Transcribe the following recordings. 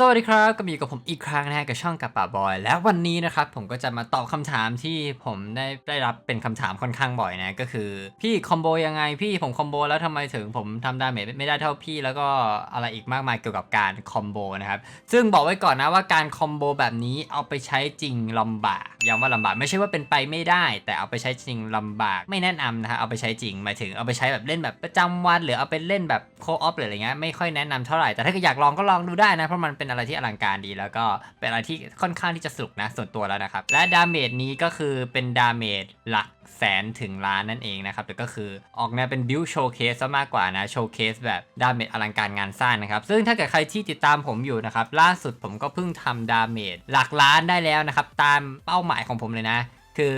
สวัสดีครับก็มีกับผมอีกครั้งนะฮะกับช่องกับป่าบอย แล้ววันนี้นะครับผมก็จะมาตอบคำถามที่ผมได้ได้รับเป็นคำถามค่อนข้างบ่อยนะก็คือพี่คอมโบยังไงพี่ผมคอมโบแล้วทำไมถึงผมทำดาเมจไม่ได้เท่าพี่แล้วก็อะไรอีกมากมายเกี่ยวกับการคอมโบนะครับซึ่งบอกไว้ก่อนนะว่าการคอมโบแบบนี้เอาไปใช้จริงลำบากย้ำว่าลำบากไม่ใช่ว่าเป็นไปไม่ได้ แต่เอาไปใช้จริงลำบากไม่แนะนำนะฮะเอาไปใช้จริงหมายถึงเอาไปใช้แบบเล่นแบบประจำวันหรือเอาไปเล่นแบบโคออฟหรืออะไรเงี้ยไม่ค่อยแนะนำเท่าไหร่แต่ถ้าอยากลองก็ลองดูได้นะเพราะมันเป็นอะไรที่อลังการดี แล้วก็เป็นอะไรที่ค่อนข้างที่จะสนุกนะส่วนตัวแล้วนะครับ และดาเมจนี้ก็คือเป็นดาเมจหลักแสนถึงล้านนั่นเองนะครับแต่ก็คือออกแนวเป็นบิวโชว์เคสซะมากกว่านะโชว์เคสแบบดาเมจอลังการงานสร้างนะครับ ซึ่งถ้าเกิดใครที่ติดตามผมอยู่นะครับ ล่าสุดผมก็เพิ่งทำดาเมจหลักล้านได้แล้วนะครับ ตามเป้าหมายของผมเลยนะ คือ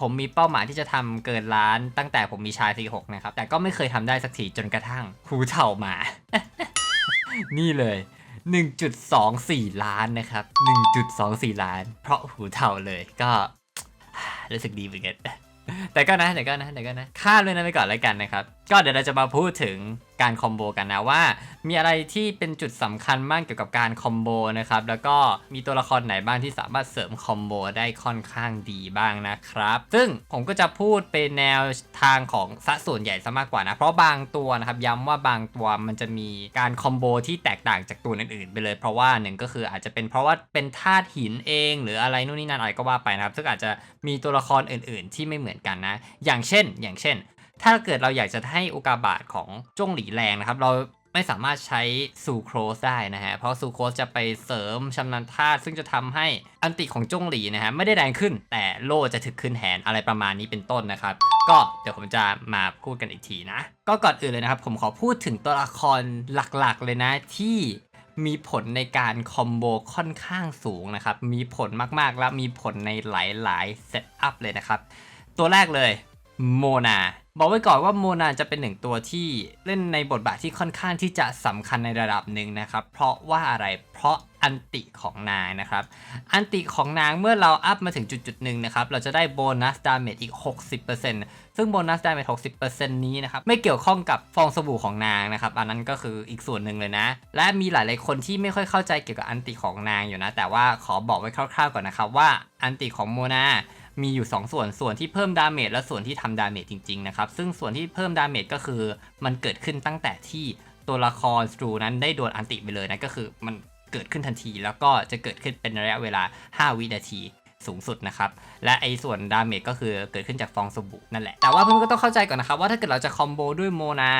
ผมมีเป้าหมายที่จะทำเกินล้านตั้งแต่ผมมีชาย 46 นะครับ แต่ก็ไม่เคยทำได้สักทีจนกระทั่งหูเถ่ามา นี่เลย 1.24 ล้านนะครับ 1.24 ล้าน เพราะหูเถ่าเลยก็รู้สึกดีเหมือนกันแต่ก็นะแต่ก็นะแต่ก็นะข้ามเลยนะไปก่อนแล้วกันนะครับก็เดี๋ยวเราจะมาพูดถึงการคอมโบกันนะว่า มีอะไรที่เป็นจุดสำคัญมากเกี่ยวกับการคอมโบนะครับแล้วก็มีตัวละครไหนบ้างที่สามารถเสริมคอมโบได้ค่อนข้างดีบ้างนะครับ ซึ่งผมก็จะพูดเป็นแนวทางของซะส่วนใหญ่ซะมากกว่านะเพราะบางตัวนะครับย้ำว่าบางตัวมันจะมีการคอมโบที่แตกต่างจากตัวอื่นๆไปเลยเพราะว่าหนึ่งก็คืออาจจะเป็นเพราะว่าเป็นธาตุหินเอง หรืออะไรนู่นนี่นั่นอะไรก็ว่าไปนะครับซึ่งอาจจะมีตัวละครอื่น ๆ ที่ไม่เหมือนกันนะ อย่างเช่น อย่างเช่น ถ้าเกิดเราอยากจะให้อุกาบาตของจ้งหลีแรงนะครับ เราไม่สามารถใช้ซูโครสได้นะฮะ เพราะซูโครสจะไปเสริมชำนาญธาตุซึ่งจะทำให้อันติของจ้งหลีนะฮะไม่ได้แรงขึ้น แต่โล่จะถึกขึ้นแทนอะไรประมาณนี้เป็นต้นนะครับ ก็เดี๋ยวผมจะมาพูดกันอีกทีนะ ก็ก่อนอื่นเลยนะครับ ผมขอพูดถึงตัวละครหลักๆ เลยนะที่มีผลในการคอมโบค่อนข้างสูงนะครับ มีผลมากๆ และมีผลในหลายๆเซตอัพเลยนะครับ ตัวแรกเลย โมนาบอกไว้ก่อนว่าโมนาจะเป็นหนึ่งตัวที่เล่นในบทบาทที่ค่อนข้างที่จะสำคัญในระดับหนึ่งนะครับ เพราะว่าอะไรเพราะอันติของนางนะครับ อันติของนางเมื่อเราอัพมาถึงจุดจุดหนึ่งนะครับ เราจะได้โบนัสดาเมจอีก 60%ซึ่งโบนัสดาเมจ60%นี้นะครับ ไม่เกี่ยวข้องกับฟองสบู่ของนางนะครับ อันนั้นก็คืออีกส่วนหนึ่งเลยนะ และมีหลาย ๆ คนที่ไม่ค่อยเข้าใจเกี่ยวกับอันติของนางอยู่นะ แต่ว่าขอบอกไว้คร่าว ๆ ก่อนนะครับว่าอันติของโมนา มีอยู่ 2 ส่วนส่วนที่เพิ่มดาเมจและส่วนที่ทำดาเมจจริงๆนะครับซึ่งส่วนที่เพิ่มดาเมจก็คือมันเกิดขึ้นตั้งแต่ที่ตัวละครสตรูนั้นได้โดนอันติไปเลยนะก็คือมันเกิดขึ้นทันที แล้วก็จะเกิดขึ้นเป็นระยะเวลา 5 วินาที สูงสุดนะครับ และไอ้ส่วนดาเมจก็คือเกิดขึ้นจากฟองสบู่นั่นแหละ แต่ว่าเพื่อนก็ต้องเข้าใจก่อนนะครับว่าถ้าเกิดเราจะคอมโบด้วยโมนา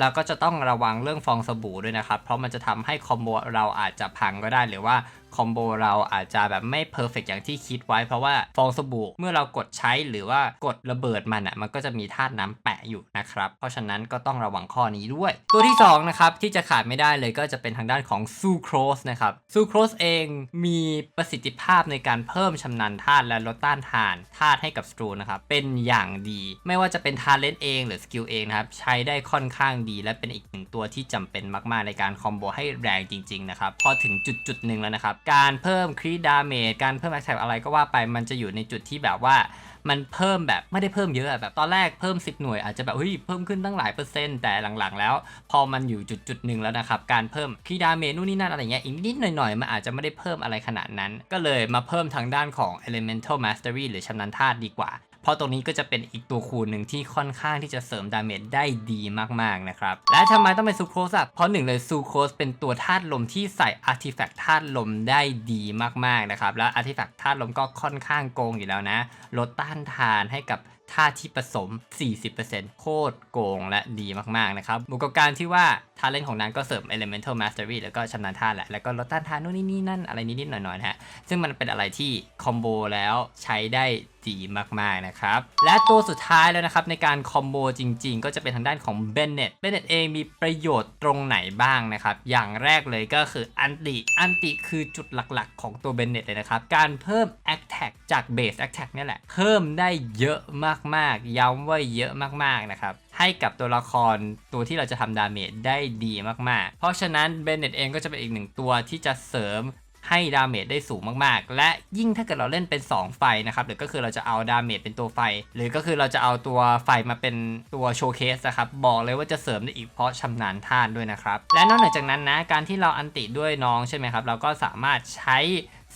เราก็จะต้องระวังเรื่องฟองสบู่ด้วยนะครับ เพราะมันจะทำให้คอมโบเราอาจจะพังก็ได้หรือว่าคอมโบเราอาจจะแบบไม่เพอร์เฟกอย่างที่คิดไว้เพราะว่าฟองสบู่เมื่อเรากดใช้หรือว่ากดระเบิดมันอะมันก็จะมีธาตุน้ำแปะ อยู่นะครับ เพราะฉะนั้นก็ต้องระวังข้อนี้ด้วย ตัวที่2นะครับที่จะขาดไม่ได้เลยก็จะเป็นทางด้านของซูโครสนะครับซูโครสเองมีประสิทธิภาพในการเพิ่มชำนาญธาตุและลดต้านทานธาตุให้กับสตรูนะครับเป็นอย่างดี ไม่ว่าจะเป็นทาเลนต์เองหรือสกิลเองนะครับใช้ได้ค่อนข้างดี และเป็นอีกหนึ่งตัวที่จำเป็นมาก ๆ ในการคอมโบให้แรงจริง ๆ นะครับ พอถึงจุดจุดหนึ่งแล้วนะครับ การเพิ่มครีดาเมจการเพิ่มแอคแท็อะไรก็ว่าไปมันจะอยู่ในจุดที่แบบว่า มันเพิ่มแบบไม่ได้เพิ่มเยอะแบบตอนแรกเพิ่ม 10 หน่วยอาจจะแบบเฮ้ยเพิ่มขึ้นตั้งหลายเปอร์เซ็นต์แต่หลังๆ แล้ว พอมันอยู่จุดจุดๆหนึ่งแล้วนะครับการเพิ่มคีดาเมนู่นนี่นั่นอะไรเงี้ยอีกนิดหน่อยๆมันอาจจะไม่ได้เพิ่มอะไรขนาดนั้น ก็เลยมาเพิ่มทางด้านของ elemental mastery หรือชำนาญธาตุดีกว่า เพราะตรงนี้ก็จะเป็นอีกตัวคูณหนึ่งที่ค่อนข้างที่จะเสริมดาเมจได้ดีมากๆนะครับ และทำไมต้องเป็นซูโครสอะเพราะหนึ่งเลยซูโครสเป็นตัวธาตุลมที่ใส่อาร์ติแฟกต์ธาตุลมได้ดีมากๆนะครับ และอาร์ติแฟกต์ธาตุลมก็ค่อนข้างโกงอยู่แล้วนะ ลดต้านทานให้กับธาตุที่ผสม 40%โคตรโกงและดีมากๆนะครับบวกกับการที่ว่าทาเลนของนั้นก็เสริม elemental mastery แล้วก็ชำนาญธาตุแหละ แล้วก็ลดต้านทานนู่นนี่นี่นั่นอะไรนิดๆหน่อยๆนะฮะ ซึ่งมันเป็นอะไรที่คอมโบแล้วใช้ได้ ดีมากๆนะครับ และตัวสุดท้ายแล้วนะครับ ในการคอมโบจริง ๆ ก็จะเป็นทางด้านของ Bennett Bennett เองมีประโยชน์ตรงไหนบ้างนะครับ อย่างแรกเลยก็คืออันติอันติคือจุดหลักๆ ของตัว Bennett เลยนะครับ การเพิ่ม attack จาก base attack นี่แหละ เพิ่มได้เยอะมากๆ ย้ำว่าเยอะมากๆนะครับให้กับตัวละครตัวที่เราจะทำดาเมจได้ดีมากๆ เพราะฉะนั้นเบนเน็ตเองก็จะเป็นอีกหนึ่งตัวที่จะเสริม ให้ดาเมจได้สูงมากๆ และยิ่งถ้าเกิดเราเล่นเป็น 2 ไฟนะครับหรือก็คือเราจะเอาดาเมจเป็นตัวไฟ หรือก็คือเราจะเอาตัวไฟมาเป็นตัวโชว์เคสนะครับบอกเลยว่าจะเสริมได้อีกเพราะชำนาญท่านด้วยนะครับ และนอกเหนือจากนั้นนะ การที่เราอันติด้วยน้องใช่ไหมครับ เราก็สามารถใช้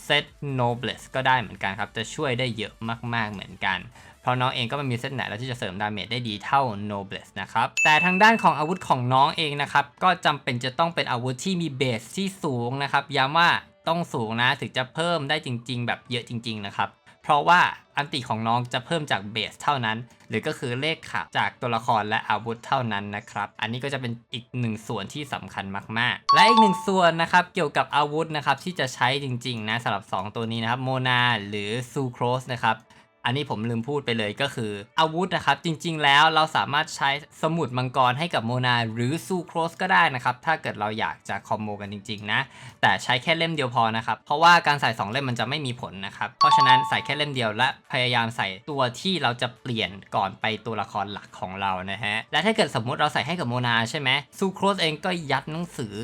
เซต Noblesse ก็ได้เหมือนกันครับ จะช่วยได้เยอะมากๆเหมือนกันเพราะน้องเองก็ไมันมีเซตไหนแล้วที่จะเสริมดาเมจได้ดีเท่า Nobles นะครับ แต่ทางด้านของอาวุธของน้องเองนะครับ ก็จำเป็นจะต้องเป็นอาวุธที่มีเบสที่สูงนะครับ ย้ำว่า ต้องสูงนะถึงจะเพิ่มได้จริง ๆ แบบเยอะจริง ๆ นะครับ เพราะว่าอันติของน้องจะเพิ่มจากเบสเท่านั้น หรือก็คือเลขขับจากตัวละครและอาวุธเท่านั้นนะครับ อันนี้ก็จะเป็นอีกหนึ่งส่วนที่สำคัญมากๆ และอีกหนึ่งส่วนนะครับเกี่ยวกับอาวุธนะครับที่จะใช้จริงๆนะสำหรับ 2 ตัวนี้นะครับโมนาหรือซูโครสนะครับ อันนี้ผมลืมพูดไปเลยก็คือ อาวุธนะครับ จริงๆ แล้วเราสามารถใช้สมุดมังกรให้กับโมนาหรือซูโครสก็ได้นะครับ ถ้าเกิดเราอยากจะคอมโบกันจริง ๆ นะ แต่ใช้แค่เล่มเดียวพอนะครับ เพราะว่าการใส่ 2 เล่มมันจะไม่มีผลนะครับ เพราะฉะนั้นใส่แค่เล่มเดียวและพยายามใส่ตัวที่เราจะเปลี่ยนก่อนไปตัวละครหลักของเรานะฮะและถ้าเกิดสมมุติเราใส่ให้กับโมนาใช่ไหมซูโครสเองก็ยัดหนังสือ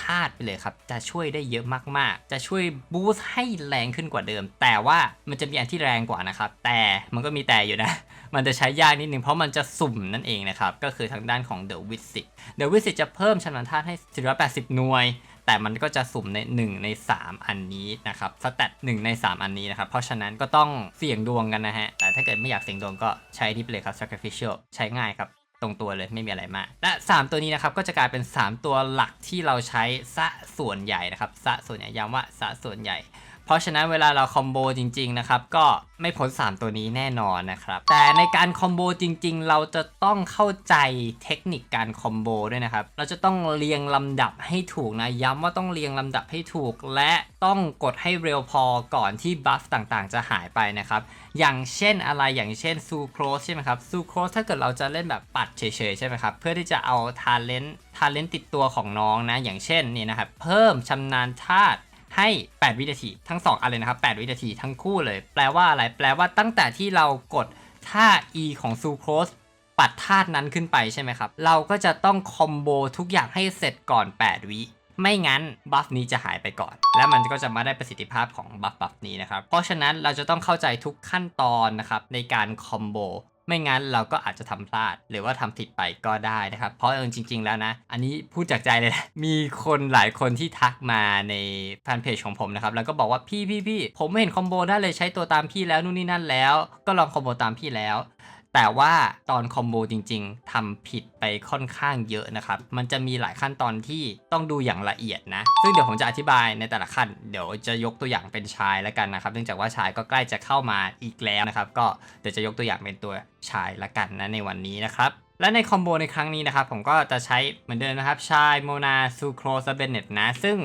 ธาตุไปเลยครับ จะช่วยได้เยอะมากๆ จะช่วยบูสต์ให้แรงขึ้นกว่าเดิม แต่ว่ามันจะมีอันที่แรงกว่านะครับ แต่มันก็มีแต่อยู่นะ มันจะใช้ยากนิดนึงเพราะมันจะสุ่มนั่นเองนะครับ ก็คือทางด้านของ The w i z i t The w i z i t จะเพิ่มชำนาญธาตุให้ 480 หน่วย แต่มันก็จะสุ่มใน 1 ใน 3 อันนี้นะครับ สแตท1ใน 3 อันนี้นะครับ เพราะฉะนั้นก็ต้องเสี่ยงดวงกันนะฮะ แต่ถ้าเกิดไม่อยากเสี่ยงดวงก็ใช้ที่ไปเลยครับ sacrificial ใช้ง่ายครับ ตรงตัวเลยไม่มีอะไรมาก และ 3 ตัวนี้นะครับก็จะกลายเป็น 3 ตัวหลักที่เราใช้ซะส่วนใหญ่นะครับซะส่วนใหญ่ย้ำว่าซะส่วนใหญ่ เพราะฉะนั้นเวลาเราคอมโบจริงๆนะครับก็ไม่พ้น3 ตัวนี้แน่นอนนะครับ แต่ในการคอมโบจริงๆ เราจะต้องเข้าใจเทคนิคการคอมโบด้วยนะครับ เราจะต้องเรียงลำดับให้ถูกนะ ย้ำว่าต้องเรียงลำดับให้ถูก และต้องกดให้เร็วพอก่อนที่บัฟต่างๆ จะหายไปนะครับ อย่างเช่นอะไรอย่างเช่นซูโครสใช่ไหมครับซูโครสถ้าเกิดเราจะเล่นแบบปัดเฉยๆใช่ไหมครับเพื่อที่จะเอาทาเลนต์ทาเลนต์ติดตัวของน้องนะ อย่างเช่นนี่นะครับเพิ่มชำนาญธาตุ ให้ 8 วินาที ทั้ง 2 อันเลยนะครับ 8 วินาทีทั้งคู่เลย แปลว่าอะไร แปลว่าตั้งแต่ที่เรากดท่า E ของซูโครสปัดธาตุนั้นขึ้นไปใช่ไหมครับ เราก็จะต้องคอมโบทุกอย่างให้เสร็จก่อน 8 วิไม่งั้นบัฟนี้จะหายไปก่อน และมันก็จะมาได้ประสิทธิภาพของบัฟบัฟนี้นะครับ เพราะฉะนั้นเราจะต้องเข้าใจทุกขั้นตอนนะครับในการคอมโบ ไม่งั้นเราก็อาจจะทำพลาด หรือว่าทำผิดไปก็ได้นะครับ เพราะเออจริง ๆ แล้วนะ อันนี้พูดจากใจเลยนะมีคนหลายคนที่ทักมาในแฟนเพจของผมนะครับแล้วก็บอกว่าพี่พี่พี่ผมไม่เห็นคอมโบได้เลยใช้ตัวตามพี่แล้วนู่นนี่นั่นแล้ว ก็ลองคอมโบตามพี่แล้ว แต่ว่าตอนคอมโบจริง ๆทำผิดไปค่อนข้างเยอะนะครับ มันจะมีหลายขั้นตอนที่ต้องดูอย่างละเอียดนะ ซึ่งเดี๋ยวผมจะอธิบายในแต่ละขั้น เดี๋ยวจะยกตัวอย่างเป็นชายแล้วกันนะครับ เนื่องจากว่าชายก็ใกล้จะเข้ามาอีกแล้วนะครับ ก็เดี๋ยวจะยกตัวอย่างเป็นตัวชายละกันนะในวันนี้นะครับ และในคอมโบในครั้งนี้นะครับผมก็จะใช้เหมือนเดิมนะครับชายโมนาซูโครสเบเนตนะ ซึ่ง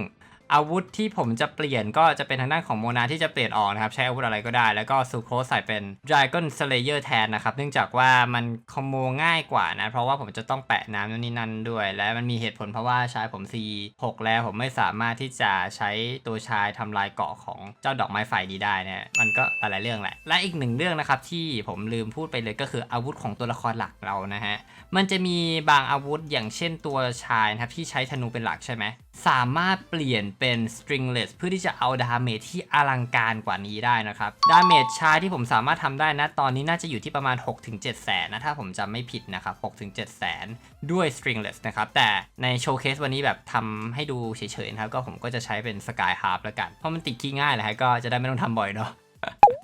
อาวุธที่ผมจะเปลี่ยนก็จะเป็นทางด้านของโมนาที่จะเปลี่ยนออกนะครับ ใช้อาวุธอะไรก็ได้ แล้วก็ซูโครใส่เป็น Dragon Slayer แทนนะครับ เนื่องจากว่ามันคอมโบง่ายกว่านะ เพราะว่าผมจะต้องแปะน้ำนู่นนี่นั่นด้วย และมันมีเหตุผลเพราะว่าชายผม C6 แล้วผมไม่สามารถที่จะใช้ตัวชายทำลายเกาะของเจ้าดอกไม้ไฟนี้ได้นะมันก็หลายเรื่องแหละ และอีกหนึ่งเรื่องนะครับที่ผมลืมพูดไปเลยก็คืออาวุธของตัวละครหลักเรานะฮะมันจะมีบางอาวุธอย่างเช่นตัวชายนะครับที่ใช้ธนูเป็นหลักใช่ไหมสามารถเปลี่ยนเป็น stringless เพื่อที่จะเอาดาเมจที่อลังการกว่านี้ได้นะครับ ดาเมจชายที่ผมสามารถทำได้นะ ตอนนี้น่าจะอยู่ที่ประมาณ 6-7 แสนนะ ถ้าผมจำไม่ผิดนะครับ 6-7 แสนด้วย stringless นะครับ แต่ในโชว์เคสวันนี้แบบทำให้ดูเฉยๆนะครับ ก็ผมก็จะใช้เป็น sky harp แล้วกัน เพราะมันติดขี้ง่ายแหละก็จะได้ไม่ต้องทำบ่อยเนาะ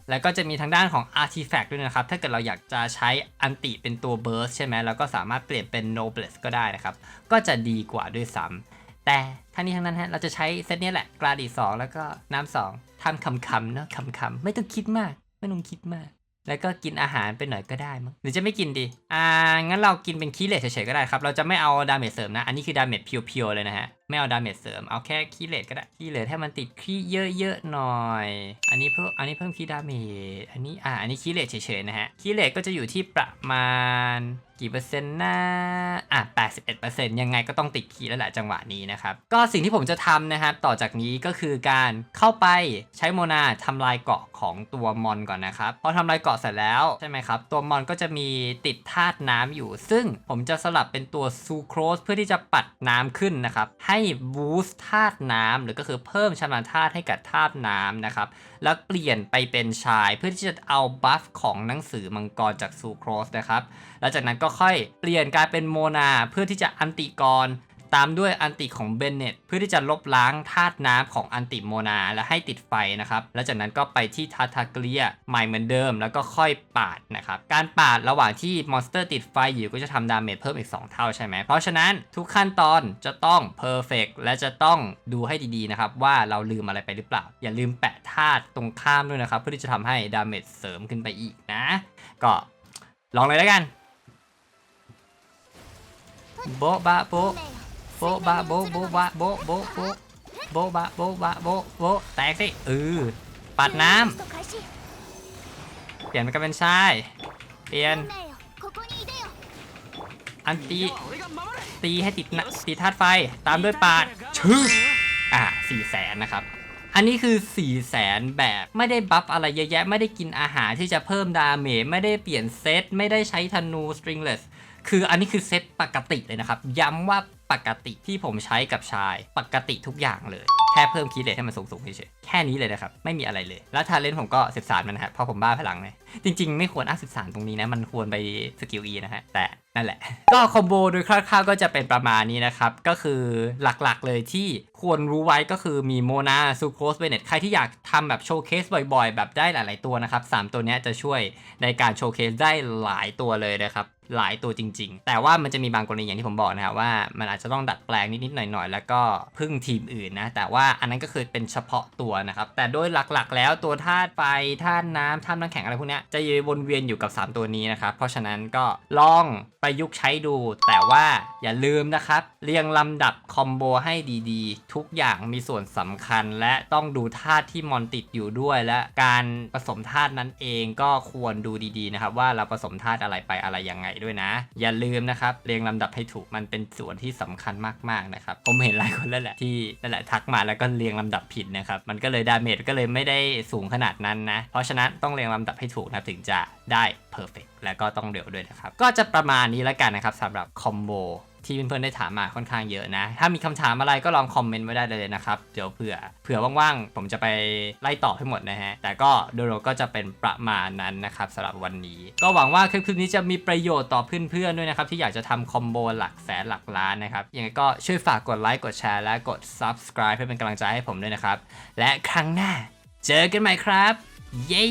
แล้วก็จะมีทางด้านของ Artifact ด้วยนะครับ ถ้าเกิดเราอยากจะใช้อันติเป็นตัว Burst ใช่ไหมเราก็สามารถเปลี่ยนเป็น Noblesse ก็ได้นะครับ ก็จะดีกว่าด้วยซ้ำ แต่ทั้งนี้ทั้งนั้นฮะเราจะใช้เซตเนี้ยแหละกราดีสองแล้วก็น้ำสองทำคำๆเนาะคำๆไม่ต้องคิดมาก ไม่ต้องคิดมาก แล้วก็กินอาหารไปหน่อยก็ได้มั้งหรือจะไม่กินดีอ่างั้นเรากินเป็นคีเลสเฉยๆก็ได้ครับ เราจะไม่เอาดาเมจเสริมนะ อันนี้คือดาเมจเพียวๆเลยนะฮะไม่เอาดาเมจเสริม เอาแค่คีเลทก็ได้คีเลทให้มันติดคีเยอะๆหน่อย อันนี้เพิ่มอันนี้เพิ่มคีดาเมจอันนี้อ่าอันนี้คีเลทเฉยๆนะฮะคีเลทก็จะอยู่ที่ประมาณกี่เปอร์เซ็นต์นะอะ81%ยังไงก็ต้องติดคีย์แล้วแหละจังหวะนี้นะครับ ก็สิ่งที่ผมจะทำนะครับ ต่อจากนี้ก็คือการเข้าไปใช้โมนาทำลายเกาะของตัวมอนก่อนนะครับ พอทำลายเกาะเสร็จแล้วใช่ไหมครับ ตัวมอนก็จะมีติดธาตุน้ำอยู่ ซึ่งผมจะสลับเป็นตัวซูโครสเพื่อที่จะปัดน้ำขึ้นนะครับใให้บูสต์ธาตุน้ำหรือก็คือเพิ่มชำนาญธาตุให้กับธาตุน้ำนะครับ แล้วเปลี่ยนไปเป็นชายเพื่อที่จะเอาบัฟของหนังสือมังกรจากซูโครสนะครับ แล้วจากนั้นก็ค่อยเปลี่ยนกลายเป็นโมนาเพื่อที่จะอันติกร ตามด้วยอันติของเบนเน็ตเพื่อที่จะลบล้างธาตุน้ำของอันติโมนาและให้ติดไฟนะครับ แล้วจากนั้นก็ไปที่ทาทาเกลียใหม่เหมือนเดิม แล้วก็ค่อยปาดนะครับ การปาดระหว่างที่มอนสเตอร์ติดไฟอยู่ก็จะทำดาเมจเพิ่มอีก 2 เท่าใช่ไหม เพราะฉะนั้นทุกขั้นตอนจะต้องเพอร์เฟกและจะต้องดูให้ดีๆนะครับว่าเราลืมอะไรไปหรือเปล่า อย่าลืมแปะธาตุตรงข้ามด้วยนะครับ เพื่อที่จะทำให้ดาเมจเสริมขึ้นไปอีกนะ ก็ลองเลยแล้วกันโบ๊ะบะโบ๊ะโบะบะโบะโบะบะโบะโบะโบะโบะบะโบะบะโบะโบะแตกสิเออปัดน้ำเปลี่ยนมันก็เป็นชายเปลี่ยนอันตีตีให้ติดนะติดธาตุไฟตามด้วยปาดชื่ออะสี่แสนนะครับอันนี้คือ4ี่แสนแบบไม่ได้บัฟอะไรเยอะแยะ ไม่ได้กินอาหารที่จะเพิ่มดาเมจไม่ได้เปลี่ยนเซต ไม่ได้ใช้ธนู stringless คืออันนี้คือเซตปกติเลยนะครับ ย้ำว่า ปกติที่ผมใช้กับชาย ปกติทุกอย่างเลย แค่เพิ่มคีย์เลทให้มันสูงๆเฉยๆแค่นี้เลยนะครับ ไม่มีอะไรเลย แล้วทาเลนผมก็ 13 มันนะครับเพราะผมบ้าพลังเลยจริงๆ ไม่ควรอัพ13 ตรงนี้นะ มันควรไปสกิล E นะฮะ แต่นั่นแหละ ก็คอมโบโดยคร่าวๆก็จะเป็นประมาณนี้นะครับ ก็คือหลักๆเลยที่ควรรู้ไว้ก็คือมีโมนาซูโคสเบเนตใครที่อยากทำแบบโชว์เคสบ่อยๆ แบบได้หลายๆตัวนะครับ 3 ตัวนี้จะช่วยในการโชว์เคสได้หลายตัวเลยนะครับหลายตัวจริง ๆ แต่ว่ามันจะมีบางกรณีอย่างที่ผมบอกนะครับว่ามันอาจจะต้องดัดแปลงนิดๆหน่อยๆ แล้วก็พึ่งทีมอื่นนะ แต่ว่าอันนั้นก็คือเป็นเฉพาะตัวนะครับ แต่โดยหลักๆ แล้วตัวธาตุไฟธาตุน้ำธาตุน้ำแข็งอะไรพวกนี้จะยจะวนเวียนอยู่กับ 3 ตัวนี้นะครับ เพราะฉะนั้นก็ลองประยุกต์ใช้ดู แต่ว่าอย่าลืมนะครับ เรียงลำดับคอมโบให้ดีๆ ทุกอย่างมีส่วนสำคัญ และต้องดูธาตุที่มอนติดอยู่ด้วย และการผสมธาตุนั้นเองก็ควรดูดีๆนะครับ ว่าเราผสมธาตุอะไรไปอะไรยังไงด้วยนะ อย่าลืมนะครับเรียงลำดับให้ถูกมันเป็นส่วนที่สำคัญมากๆนะครับผมเห็นหลายคนแล้วแหละที่นั่นแหละทักมาแล้วก็เรียงลำดับผิดนะครับ มันก็เลยดาเมจก็เลยไม่ได้สูงขนาดนั้นนะ เพราะฉะนั้นต้องเรียงลำดับให้ถูกนะถึงจะได้เพอร์เฟกและก็ต้องเร็วด้วยนะครับ ก็จะประมาณนี้แล้วกันนะครับสำหรับคอมโบ ที่เพื่อนๆได้ถามมาค่อนข้างเยอะนะ ถ้ามีคำถามอะไรก็ลองคอมเมนต์ไว้ได้เลยนะครับ เดี๋ยวเผื่อเผื่อว่างๆ ผมจะไปไล่ตอบให้หมดนะฮะ แต่ก็โดยรวมก็จะเป็นประมาณนั้นนะครับสำหรับวันนี้ ก็หวังว่าคลิปนี้จะมีประโยชน์ต่อเพื่อนๆด้วยนะครับ ที่อยากจะทำคอมโบหลักแสนหลักล้านนะครับ ยังไงก็ช่วยฝากกดไลค์กดแชร์และกด subscribe เพื่อเป็นกำลังใจให้ผมด้วยนะครับ และครั้งหน้า เจอกันใหม่ครับ เย้